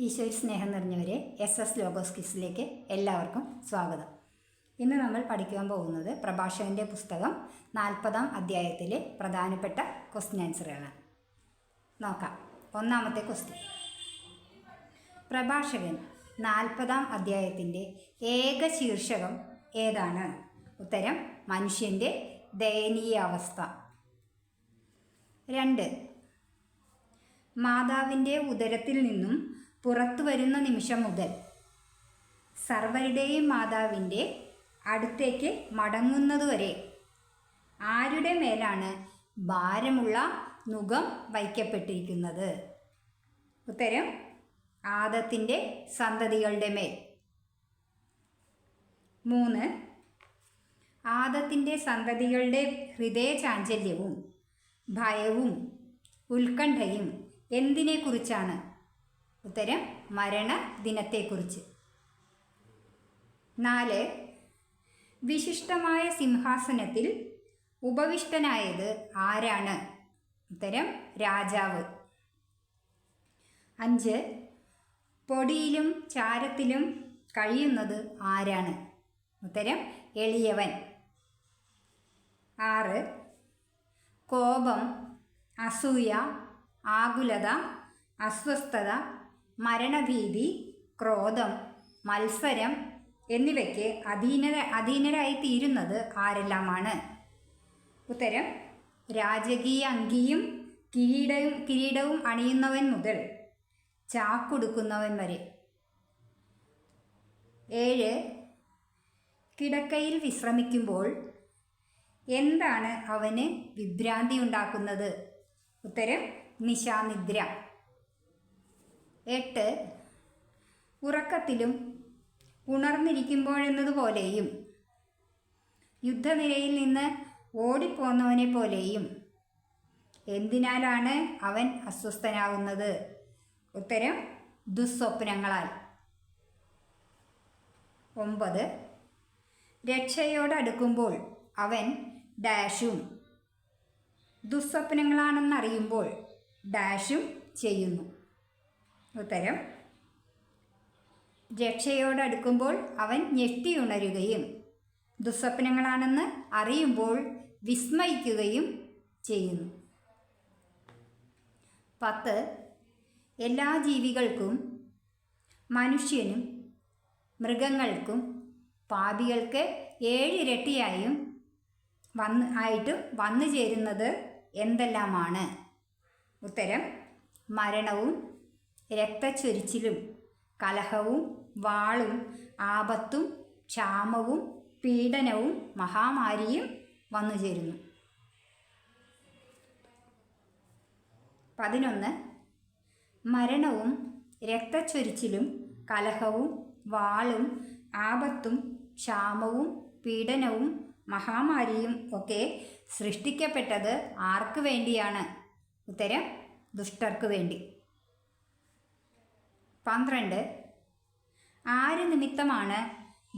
ഈശോയിൽ സ്നേഹം നിറഞ്ഞവരെ എസ് എസ് ലോഗോസ് കിസിലേക്ക് എല്ലാവർക്കും സ്വാഗതം. ഇന്ന് നമ്മൾ പഠിക്കാൻ പോകുന്നത് പ്രഭാഷകന്റെ പുസ്തകം നാൽപ്പതാം അധ്യായത്തിലെ പ്രധാനപ്പെട്ട ക്വസ്റ്റ്യൻ ആൻസറുകളാണ് നോക്കാം. ഒന്നാമത്തെ ക്വസ്റ്റ്യൻ പ്രഭാഷകൻ നാൽപ്പതാം അധ്യായത്തിന്റെ ഏക ശീർഷകം ഏതാണ്? ഉത്തരം മനുഷ്യന്റെ ദയനീയാവസ്ഥ രണ്ട്. മാതാവിന്റെ ഉദരത്തിൽ നിന്നും പുറത്തു വരുന്ന നിമിഷം മുതൽ സർവരുടെയും മാതാവിന്റെ അടുത്തേക്ക് മടങ്ങുന്നതുവരെ ആരുടെ മേലാണ് ഭാരമുള്ള മുഖം വയ്ക്കപ്പെട്ടിരിക്കുന്നത്? ഉത്തരം ആദത്തിന്റെ സന്തതികളുടെ മേൽ. മൂന്ന് ആദത്തിന്റെ സന്തതികളുടെ ഹൃദയചാഞ്ചല്യവും ഭയവും ഉത്കണ്ഠയും എന്തിനെക്കുറിച്ചാണ്? ഉത്തരം മരണ ദിനത്തെക്കുറിച്ച്. നാല് വിശിഷ്ടമായ സിംഹാസനത്തിൽ ഉപവിഷ്ടനായത് ആരാണ്? ഉത്തരം രാജാവ്. അഞ്ച് പൊടിയിലും ചാരത്തിലും കഴിയുന്നത് ആരാണ്? ഉത്തരം എളിയവൻ. ആറ് കോപം അസൂയ ആകുലത അസ്വസ്ഥത മരണഭീതി ക്രോധം മത്സരം എന്നിവയ്ക്ക് അധീനര അധീനരായി തീരുന്നത് ആരെല്ലാമാണ്? ഉത്തരം രാജകീയ അങ്കിയും കിരീടവും കിരീടവും അണിയുന്നവൻ മുതൽ ചാക്കൊടുക്കുന്നവൻ വരെ. ഏഴ് കിടക്കയിൽ വിശ്രമിക്കുമ്പോൾ എന്താണ് അവന് വിഭ്രാന്തി ഉണ്ടാക്കുന്നത്? ഉത്തരം നിശാനിദ്ര. എട്ട് ഉറക്കത്തിലും ഉണർന്നിരിക്കുമ്പോഴെന്നതുപോലെയും യുദ്ധനിരയിൽ നിന്ന് ഓടിപ്പോന്നവനെ പോലെയും. എന്തിനാലാണ് അവൻ അസ്വസ്ഥനാവുന്നത്? ഉത്തരം ദുസ്വപ്നങ്ങളാൽ. ഒമ്പത് രക്ഷയോടടുക്കുമ്പോൾ അവൻ ഡാഷും ദുസ്വപ്നങ്ങളാണെന്നറിയുമ്പോൾ ഡാഷും ചെയ്യുന്നു. ഉത്തരം. രക്ഷയോടടുക്കുമ്പോൾ അവൻ ഞെട്ടിയുണരുകയും ദുസ്വപ്നങ്ങളാണെന്ന് അറിയുമ്പോൾ വിസ്മയിക്കുകയും ചെയ്യുന്നു. പത്ത്. എല്ലാ ജീവികൾക്കും മനുഷ്യനും മൃഗങ്ങൾക്കും പാപികൾക്ക് ഏഴിരട്ടിയായും വന്ന് ആയിട്ടും വന്നു ചേരുന്നത് എന്തെല്ലാമാണ്? ഉത്തരം മരണവും രക്തച്ചൊരിച്ചിലും കലഹവും വാളും ആപത്തും ക്ഷാമവും പീഡനവും മഹാമാരിയും വന്നു ചേരുന്നു. പതിനൊന്ന്. മരണവും രക്തച്ചൊരിച്ചിലും കലഹവും വാളും ആപത്തും ക്ഷാമവും പീഡനവും മഹാമാരിയും ഒക്കെ സൃഷ്ടിക്കപ്പെട്ടത് ആർക്ക് വേണ്ടിയാണ്? ഉത്തരം ദുഷ്ടർക്ക് വേണ്ടി. പന്ത്രണ്ട്. ആര് നിമിത്തമാണ്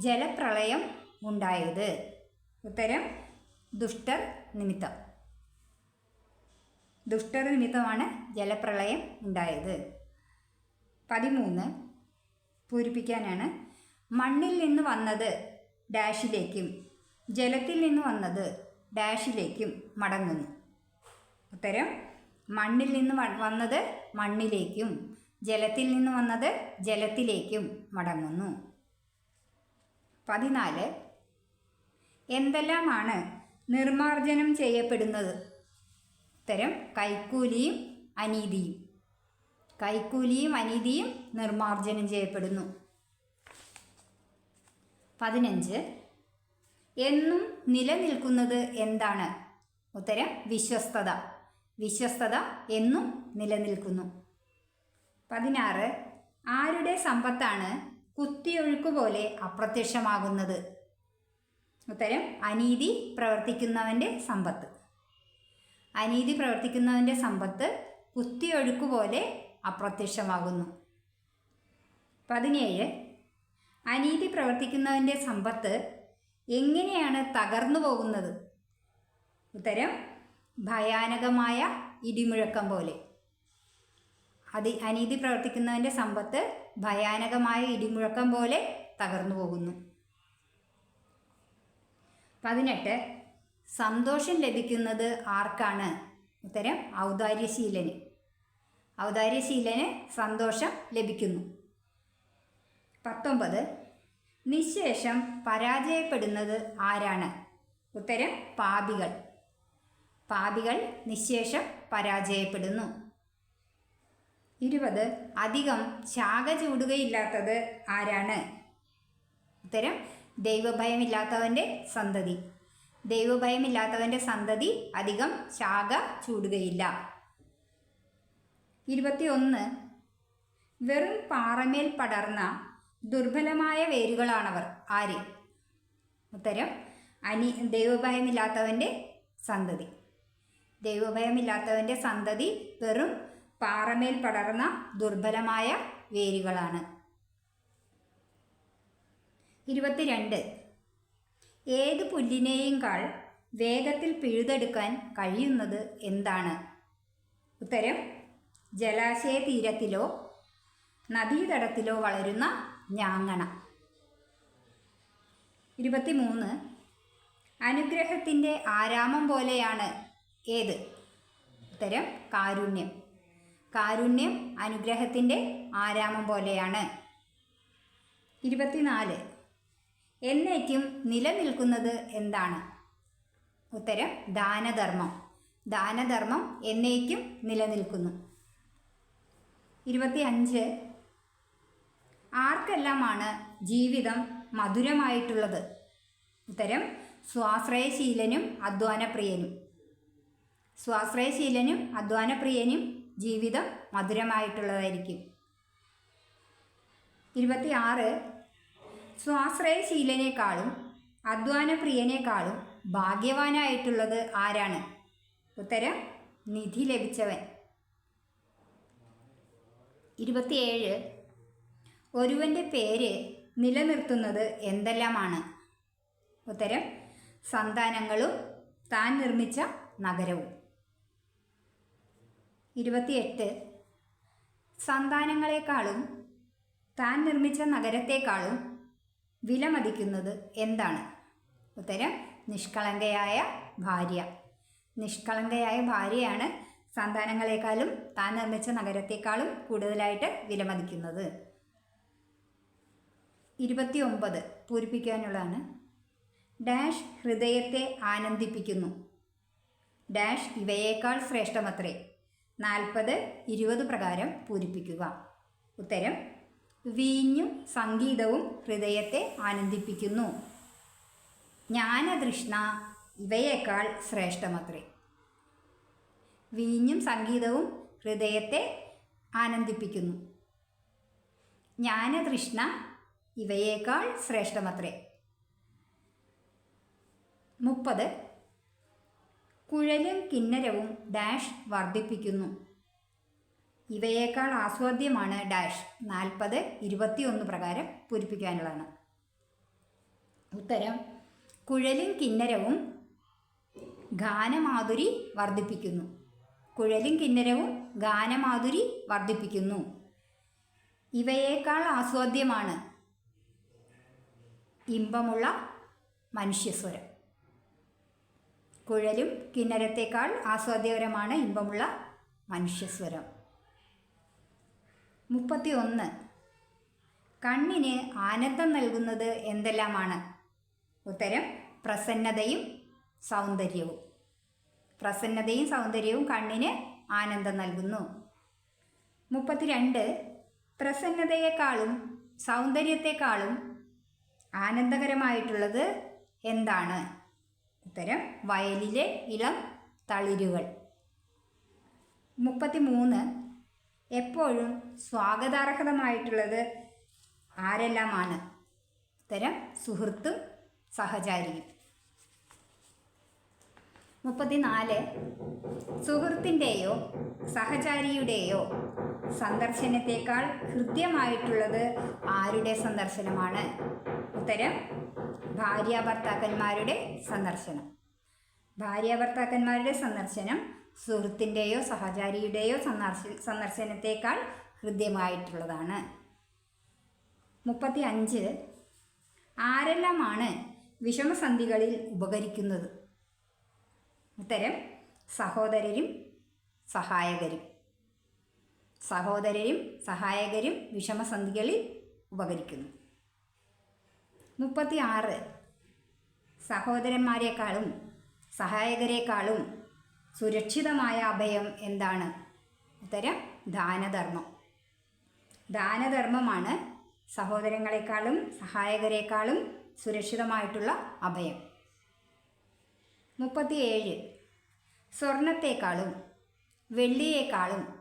ജലപ്രളയം ഉണ്ടായത്? ഉത്തരം ദുഷ്ടർ നിമിത്തം. ദുഷ്ടർ നിമിത്തമാണ് ജലപ്രളയം ഉണ്ടായത്. പതിമൂന്ന്. പൂരിപ്പിക്കാനാണ്. മണ്ണിൽ നിന്ന് വന്നത് ഡാഷിലേക്കും ജലത്തിൽ നിന്ന് വന്നത് ഡാഷിലേക്കും മടങ്ങുന്നു. ഉത്തരം മണ്ണിൽ നിന്ന് വന്നത് മണ്ണിലേക്കും ജലത്തിൽ നിന്ന് വന്നത് ജലത്തിലേക്കും മടങ്ങുന്നു. പതിനാല്. എന്തെല്ലാമാണ് നിർമാർജനം ചെയ്യപ്പെടുന്നത്? ഉത്തരം കൈക്കൂലിയും അനീതിയും. കൈക്കൂലിയും അനീതിയും നിർമാർജനം ചെയ്യപ്പെടുന്നു. പതിനഞ്ച്. എന്നും നിലനിൽക്കുന്നത് എന്താണ്? ഉത്തരം വിശ്വസ്തത. വിശ്വസ്തത എന്നും നിലനിൽക്കുന്നു. പതിനാറ്. ആരുടെ സമ്പത്താണ് കുത്തിയൊഴുക്ക് പോലെ അപ്രത്യക്ഷമാകുന്നത്? ഉത്തരം അനീതി പ്രവർത്തിക്കുന്നവന്റെ സമ്പത്ത്. അനീതി പ്രവർത്തിക്കുന്നവന്റെ സമ്പത്ത് കുത്തിയൊഴുക്ക് പോലെ അപ്രത്യക്ഷമാകുന്നു. പതിനേഴ്. അനീതി പ്രവർത്തിക്കുന്നവന്റെ സമ്പത്ത് എങ്ങനെയാണ് തകർന്നു പോകുന്നത്? ഉത്തരം ഭയാനകമായ ഇടിമുഴക്കം പോലെ. അതി അനീതി പ്രവർത്തിക്കുന്നവന്റെ സമ്പത്ത് ഭയാനകമായ ഇടിമുഴക്കം പോലെ തകർന്നു പോകുന്നു. പതിനെട്ട്. സന്തോഷം ലഭിക്കുന്നത് ആർക്കാണ്? ഉത്തരം ഔദാര്യശീലന്. ഔദാര്യശീലന് സന്തോഷം ലഭിക്കുന്നു. പത്തൊമ്പത്. നിശേഷം പരാജയപ്പെടുന്നത് ആരാണ്? ഉത്തരം പാപികൾ. പാപികൾ നിശേഷം പരാജയപ്പെടുന്നു. ഇരുപത് അധികം ശാഖ ചൂടുകയില്ലാത്തത് ആരാണ്? ഉത്തരം ദൈവഭയമില്ലാത്തവന്റെ സന്തതി. ദൈവഭയമില്ലാത്തവന്റെ സന്തതി അധികം ശാഖ ചൂടുകയില്ല ഇരുപത്തിയൊന്ന് വെറും പാറമേൽ പടർന്ന ദുർബലമായ വേരുകളാണവർ. ആര്? ഉത്തരം അനി ദൈവഭയമില്ലാത്തവന്റെ സന്തതി. ദൈവഭയമില്ലാത്തവന്റെ സന്തതി വെറും പാറമേൽ പടർന്ന ദുർബലമായ വേരുകളാണ്. ഇരുപത്തിരണ്ട്. ഏത് പുല്ലിനെയും കാൾ വേഗത്തിൽ പിഴുതെടുക്കാൻ കഴിയുന്നത് എന്താണ്? ഉത്തരം ജലാശയ തീരത്തിലോ നദീതടത്തിലോ വളരുന്ന ഞാങ്ങണ. ഇരുപത്തിമൂന്ന്. അനുഗ്രഹത്തിന്റെ ആരാമം പോലെയാണ് ഏത്? ഉത്തരം കാരുണ്യം. കാരുണ്യം അനുഗ്രഹത്തിന്റെ ആരാമം പോലെയാണ്. ഇരുപത്തിനാല്. എന്നേക്കും നിലനിൽക്കുന്നത് എന്താണ്? ഉത്തരം ദാനധർമ്മം. ദാനധർമ്മം എന്നേക്കും നിലനിൽക്കുന്നു. ഇരുപത്തിയഞ്ച്. ആർക്കെല്ലാമാണ് ജീവിതം മധുരമായിട്ടുള്ളത്? ഉത്തരം സ്വാശ്രയശീലനും അധ്വാനപ്രിയനും. സ്വാശ്രയശീലനും അധ്വാനപ്രിയനും ജീവിതം മധുരമായിട്ടുള്ളതായിരിക്കും. ഇരുപത്തിയാറ് സ്വാശ്രയശീലനേക്കാളും അധ്വാനപ്രിയനേക്കാളും ഭാഗ്യവാനായിട്ടുള്ളത് ആരാണ്? ഉത്തരം നിധി ലഭിച്ചവൻ. ഇരുപത്തിയേഴ് ഒരുവന്റെ പേര് നിലനിർത്തുന്നത് എന്തെല്ലാമാണ്? ഉത്തരം സന്താനങ്ങളും താൻ നിർമ്മിച്ച നഗരവും. ഇരുപത്തിയെട്ട്. സന്താനങ്ങളെക്കാളും താൻ നിർമ്മിച്ച നഗരത്തെക്കാളും വിലമതിക്കുന്നത് എന്താണ്? ഉത്തരം നിഷ്കളങ്കയായ ഭാര്യ. നിഷ്കളങ്കയായ ഭാര്യയാണ് സന്താനങ്ങളെക്കാളും താൻ നിർമ്മിച്ച നഗരത്തെക്കാളും കൂടുതലായിട്ട് വിലമതിക്കുന്നത്. ഇരുപത്തി ഒമ്പത് പൂരിപ്പിക്കാനുള്ളതാണ്. ഡാഷ് ഹൃദയത്തെ ആനന്ദിപ്പിക്കുന്നു. ഡാഷ് ഇവയേക്കാൾ ശ്രേഷ്ഠമത്രേ. നാൽപ്പത് ഇരുപത് പ്രകാരം പൂരിപ്പിക്കുക. ഉത്തരം വീഞ്ഞും സംഗീതവും ഹൃദയത്തെ ആനന്ദിപ്പിക്കുന്നു. ജ്ഞാനതൃഷ്ണ ഇവയേക്കാൾ ശ്രേഷ്ഠമത്രേ. വീഞ്ഞും സംഗീതവും ഹൃദയത്തെ ആനന്ദിപ്പിക്കുന്നു. ജ്ഞാനതൃഷ്ണ ഇവയേക്കാൾ ശ്രേഷ്ഠമത്രേ. മുപ്പത് കുഴലും കിന്നരവും ഡാഷ് വർദ്ധിപ്പിക്കുന്നു. ഇവയേക്കാൾ ആസ്വാദ്യമാണ് ഡാഷ്. നാൽപ്പത് ഇരുപത്തിയൊന്ന് പ്രകാരം പൂരിപ്പിക്കാനുള്ളതാണ്. ഉത്തരം കുഴലും കിന്നരവും ഗാനമാധുരി വർദ്ധിപ്പിക്കുന്നു. കുഴലും കിന്നരവും ഗാനമാധുരി വർദ്ധിപ്പിക്കുന്നു. ഇവയേക്കാൾ ആസ്വാദ്യമാണ് ഇമ്പമുള്ള മനുഷ്യസ്വരം. കുഴലും കിന്നരത്തേക്കാൾ ആസ്വാദ്യകരമാണ് ഇമ്പമുള്ള മനുഷ്യസ്വരം. മുപ്പത്തി ഒന്ന് കണ്ണിന് ആനന്ദം നൽകുന്നത് എന്തെല്ലാമാണ്? ഉത്തരം പ്രസന്നതയും സൗന്ദര്യവും. പ്രസന്നതയും സൗന്ദര്യവും കണ്ണിന് ആനന്ദം നൽകുന്നു. മുപ്പത്തിരണ്ട്. പ്രസന്നതയെക്കാളും സൗന്ദര്യത്തെക്കാളും ആനന്ദകരമായിട്ടുള്ളത് എന്താണ്? ഉത്തരം വയലിലെ ഇളം തളിരുകൾ. മുപ്പത്തി മൂന്ന് എപ്പോഴും സ്വാഗതാർഹതമായിട്ടുള്ളത് ആരെല്ലാമാണ്? ഉത്തരം സുഹൃത്തും സഹചാരിയും. മുപ്പത്തിനാല്. സുഹൃത്തിന്റെയോ സഹചാരിയുടെയോ സന്ദർശനത്തേക്കാൾ ഹൃദ്യമായിട്ടുള്ളത് ആരുടെ സന്ദർശനമാണ്? ഉത്തരം ഭാര്യ ഭർത്താക്കന്മാരുടെ സന്ദർശനം. ഭാര്യ ഭർത്താക്കന്മാരുടെ സന്ദർശനം സുഹൃത്തിന്റെയോ സഹചാരിയുടെയോ സന്ദർശ സന്ദർശനത്തേക്കാൾ ഹൃദ്യമായിട്ടുള്ളതാണ്. മുപ്പത്തി അഞ്ച് ആരെല്ലാമാണ് വിഷമസന്ധികളിൽ ഉപകരിക്കുന്നത്? ഉത്തരം സഹോദരരും സഹായകരും. സഹോദരരും സഹായകരും വിഷമസന്ധികളിൽ ഉപകരിക്കുന്നു. മുപ്പത്തി ആറ് സഹോദരന്മാരെക്കാളും സഹായകരെക്കാളും സുരക്ഷിതമായ അഭയം എന്താണ്? ഉത്തരം ദാനധർമ്മം. ദാനധർമ്മമാണ് സഹോദരങ്ങളെക്കാളും സഹായകരെക്കാളും സുരക്ഷിതമായിട്ടുള്ള അഭയം. മുപ്പത്തിയേഴ്. സ്വർണത്തെക്കാളും വെള്ളിയേക്കാളും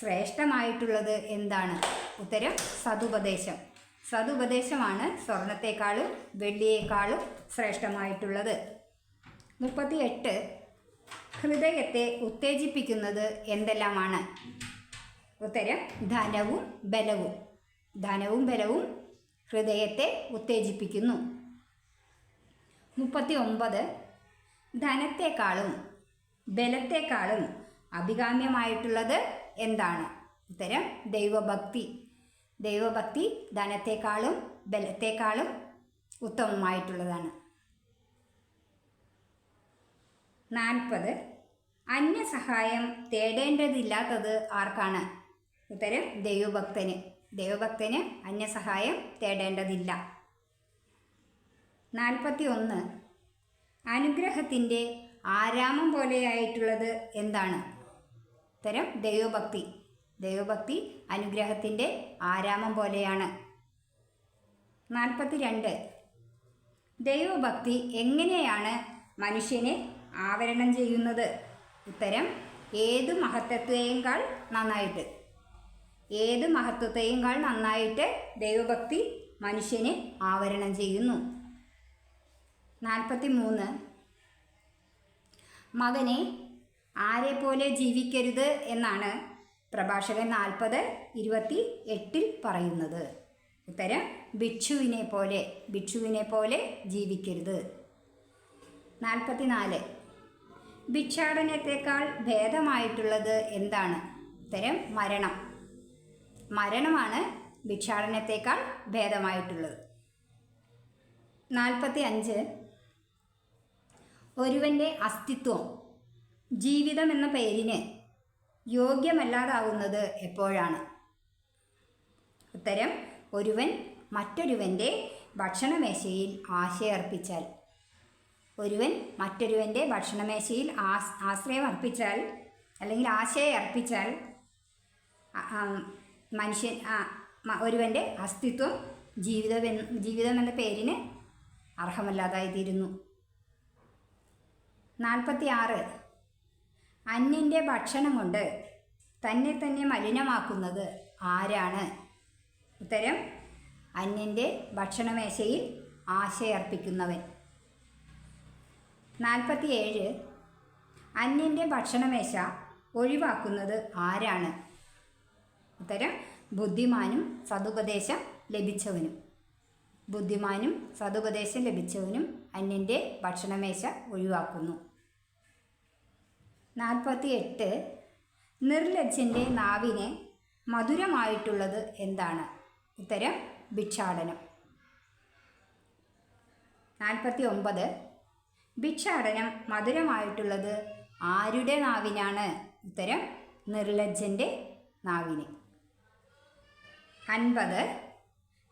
ശ്രേഷ്ഠമായിട്ടുള്ളത് എന്താണ്? ഉത്തരം സതുപദേശം. സതുപദേശമാണ് സ്വർണത്തെക്കാളും വെള്ളിയേക്കാളും ശ്രേഷ്ഠമായിട്ടുള്ളത്. മുപ്പത്തി എട്ട് ഹൃദയത്തെ ഉത്തേജിപ്പിക്കുന്നത് എന്തെല്ലാമാണ്? ഉത്തരം ധനവും ബലവും. ധനവും ബലവും ഹൃദയത്തെ ഉത്തേജിപ്പിക്കുന്നു. മുപ്പത്തി ഒമ്പത് ധനത്തെക്കാളും ബലത്തെക്കാളും അഭികാമ്യമായിട്ടുള്ളത് എന്താണ്? ഉത്തരം ദൈവഭക്തി. ദൈവഭക്തി ധനത്തെക്കാളും ബലത്തെക്കാളും ഉത്തമമായിട്ടുള്ളതാണ്. നാൽപ്പത്. അന്യസഹായം തേടേണ്ടതില്ലാത്തത് ആർക്കാണ്? ഉത്തരം ദൈവഭക്തന്. ദൈവഭക്തന് അന്യസഹായം തേടേണ്ടതില്ല. നാൽപ്പത്തി ഒന്ന് അനുഗ്രഹത്തിന്റെ ആരാമം പോലെയായിട്ടുള്ളത് എന്താണ്? ഉത്തരം ദൈവഭക്തി. ദൈവഭക്തി അനുഗ്രഹത്തിന്റെ ആരാമം പോലെയാണ്. നാൽപ്പത്തി രണ്ട് ദൈവഭക്തി എങ്ങനെയാണ് മനുഷ്യനെ ആവരണം ചെയ്യുന്നത്? ഉത്തരം ഏത് മഹത്വത്തെയേക്കാൾ നന്നായിട്ട്. ഏത് മഹത്വത്തെയേക്കാൾ നന്നായിട്ട് ദൈവഭക്തി മനുഷ്യനെ ആവരണം ചെയ്യുന്നു? നാൽപ്പത്തി മൂന്ന് മകനെ ആരെ പോലെ ജീവിക്കരുത് എന്നാണ് പ്രഭാഷകൻ നാൽപ്പത് ഇരുപത്തി എട്ടിൽ പറയുന്നത്. ഉത്തരം ഭിക്ഷുവിനെ പോലെ ഭിക്ഷുവിനെ പോലെ ജീവിക്കരുത്. നാൽപ്പത്തിനാല്. ഭിക്ഷാടനത്തെക്കാൾ ഭേദമായിട്ടുള്ളത് എന്താണ്? ഉത്തരം മരണം. മരണമാണ് ഭിക്ഷാടനത്തെക്കാൾ ഭേദമായിട്ടുള്ളത്. നാൽപ്പത്തി അഞ്ച് ഒരുവന്റെ അസ്തിത്വം ജീവിതം എന്ന പേരിന് യോഗ്യമല്ലാതാവുന്നത് എപ്പോഴാണ്? ഉത്തരം ഒരുവൻ മറ്റൊരുവന്റെ ഭക്ഷണമേശയിൽ ആശയർപ്പിച്ചാൽ. ഒരുവൻ മറ്റൊരുവന്റെ ഭക്ഷണമേശയിൽ ആസ് ആശ്രയം അർപ്പിച്ചാൽ അല്ലെങ്കിൽ ആശയം അർപ്പിച്ചാൽ മനുഷ്യൻ ഒരുവന്റെ അസ്തിത്വം ജീവിതം ജീവിതം എന്ന പേരിന് അർഹമല്ലാതായിത്തീരുന്നു. നാൽപ്പത്തി ആറ് അന്യന്റെ ഭക്ഷണം കൊണ്ട് തന്നെ തന്നെ മലിനമാക്കുന്നത് ആരാണ്? ഉത്തരം അന്യന്റെ ഭക്ഷണമേശയിൽ ആശയർപ്പിക്കുന്നവൻ. നാൽപ്പത്തിയേഴ് അന്യന്റെ ഭക്ഷണമേശ ഒഴിവാക്കുന്നത് ആരാണ്? ഉത്തരം ബുദ്ധിമാനും സതുപദേശം ലഭിച്ചവനും. ബുദ്ധിമാനും സതുപദേശം ലഭിച്ചവനും അന്യന്റെ ഭക്ഷണമേശ ഒഴിവാക്കുന്നു. നാൽപ്പത്തി എട്ട് നിർലജ്ജന്റെ നാവിന് മധുരമായിട്ടുള്ളത് എന്താണ്? ഉത്തരം ഭിക്ഷാടനം. നാൽപ്പത്തി ഒമ്പത് ഭിക്ഷാടനം മധുരമായിട്ടുള്ളത് ആരുടെ നാവിനാണ്? ഉത്തരം നിർലജ്ജന്റെ നാവിന്. അൻപത്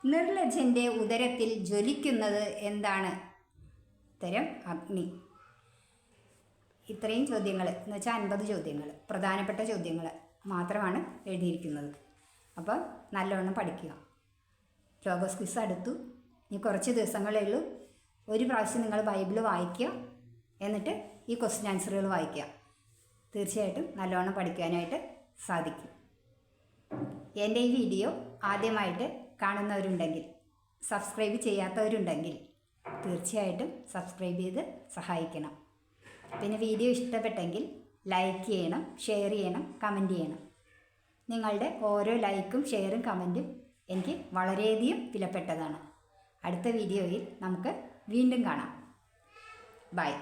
നിർലജ്ജന്റെ ഉദരത്തിൽ ജ്വലിക്കുന്നത് എന്താണ്? ഉത്തരം അഗ്നി. ഇത്രയും ചോദ്യങ്ങൾ എന്ന് വെച്ചാൽ അൻപത് ചോദ്യങ്ങൾ പ്രധാനപ്പെട്ട ചോദ്യങ്ങൾ മാത്രമാണ് എഴുതിയിരിക്കുന്നത്. അപ്പോൾ നല്ലവണ്ണം പഠിക്കുക. ലോഗോസ് ക്വിസ് അടുത്തു. ഇനി കുറച്ച് ദിവസങ്ങളേ ഉള്ളൂ. ഒരു പ്രാവശ്യം നിങ്ങൾ ബൈബിൾ വായിക്കുക. എന്നിട്ട് ഈ ക്വസ്റ്റ്യൻ ആൻസറുകൾ വായിക്കുക. തീർച്ചയായിട്ടും നല്ലവണ്ണം പഠിക്കാനായിട്ട് സാധിക്കും. എന്റെ ഈ വീഡിയോ ആദ്യമായിട്ട് കാണുന്നവരുണ്ടെങ്കിൽ സബ്സ്ക്രൈബ് ചെയ്യാത്തവരുണ്ടെങ്കിൽ തീർച്ചയായിട്ടും സബ്സ്ക്രൈബ് ചെയ്ത് സഹായിക്കണം. പിന്നെ വീഡിയോ ഇഷ്ടപ്പെട്ടെങ്കിൽ ലൈക്ക് ചെയ്യണം ഷെയർ ചെയ്യണം കമന്റ് ചെയ്യണം. നിങ്ങളുടെ ഓരോ ലൈക്കും ഷെയറും കമന്റും എനിക്ക് വളരെയധികം വിലപ്പെട്ടതാണ്. അടുത്ത വീഡിയോയിൽ നമുക്ക് വീണ്ടും കാണാം. ബൈ.